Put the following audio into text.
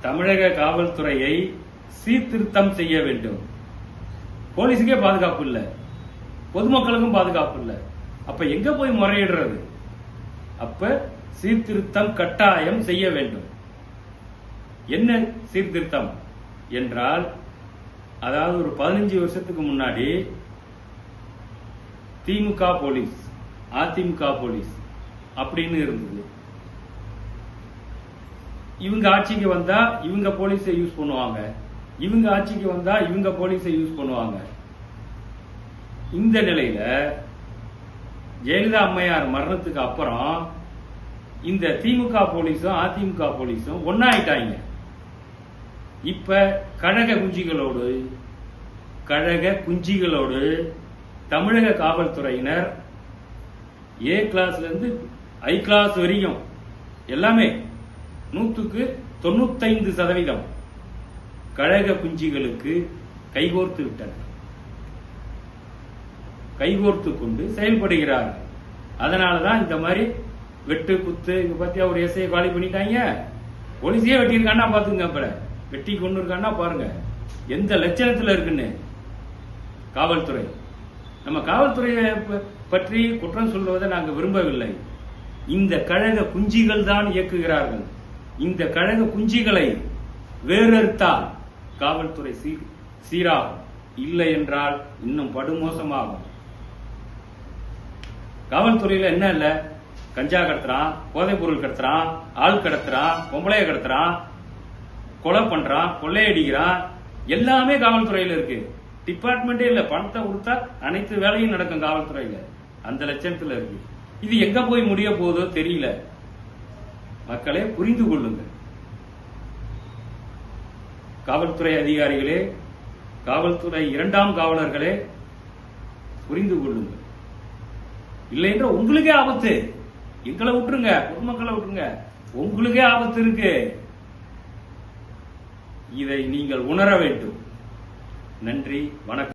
தமிழக காவல்துறையை சீர்திருத்தம் செய்ய வேண்டும். போலீஸுக்கே பாதுகாப்பு இல்லை. பொதுமக்களுக்கும் பாதுகாப்பு இல்லை. அப்ப எங்க போய் முறையிடுறது? அப்ப சீர்திருத்தம் கட்டாயம் செய்ய வேண்டும். என்ன சீர்திருத்தம்? என்றால் அதாவது ஒரு பதினஞ்சு வருஷத்துக்கு முன்னாடி திமுக போலீஸ் அதிமுக போலீஸ் அப்படின்னு இருந்தது. இவங்க ஆட்சிக்கு வந்தா இவங்க போலீஸை யூஸ் பண்ணுவாங்க. இவங்க ஆட்சிக்கு வந்தா இவங்க போலீஸை யூஸ் பண்ணுவாங்க. இந்த நிலையில ஜெயலலிதா அம்மையார் மரணத்துக்கு அப்புறம் இந்த திமுக போலீஸும் அதிமுக போலீஸும் ஒன்னாயிட்டாங்க இப்ப கழக குஞ்சிகளோடு கழக குஞ்சிகளோடு தமிழக காவல்துறையினர் ஏ கிளாஸ்ல இருந்து ஐ கிளாஸ் வரையும் எல்லாமே நூற்றுக்கு தொண்ணூத்தைந்து சதவீதம் கழக குஞ்சிகளுக்கு கைகோர்த்து விட்டனர். கைகோர்த்து கொண்டு செயல்படுகிறார்கள். அதனாலதான் இந்த மாதிரி வெட்டு குத்து இங்க பார்த்தியா ஒரு எஸ்ஐ காலி பண்ணிட்டாங்க. போலீஸே வெட்டியிருக்கான்னா பாத்துங்க அப்புறம். வெட்டி கொண்டு இருக்கான்னா பாருங்க. எந்த லட்சணத்துல இருக்குன்னு? காவல்துறை. நம்ம காவல்துறையை பற்றி குற்றம் சொல்வதை நாங்கள் விரும்பவில்லை. இந்த கழக குஞ்சிகள் தான் இயக்குகிறார்கள். இந்த கழக குஞ்சிகளை வேறறுத்தால் காவல்துறை சீ- சீராகும். இல்லை என்றால் இன்னும் படுமோசமாகும். காவல்துறையில என்ன இல்ல? கஞ்சா கடத்துறான் போதைப் பொருள் கடத்துறான் ஆள் கடத்துறான் பொம்பளைய கடத்துறான் கொலை பண்றான் கொள்ளையடிக்கிறான். எல்லாமே காவல்துறையில இருக்கு. டிபார்ட்மெண்டே இல்ல. பணத்தை கொடுத்தா அனைத்து வேலையும் நடக்கும் காவல்துறையில. அந்த லட்சணத்துல இருக்கு. இது எங்க போய் முடிய போதோ தெரியல. மக்களே புரிந்து கொள்ளுங்கள். காவல்துறை அதிகாரிகளே காவல்துறை இரண்டாம் காவலர்களே புரிந்து கொள்ளுங்கள். இல்லை என்ற உங்களுக்கே ஆபத்து. எங்களை விட்டுருங்க பொதுமக்களை விட்டுருங்க. உங்களுக்கே ஆபத்து இருக்கு. இதை நீங்கள் உணர வேண்டும். நன்றி வணக்கம்.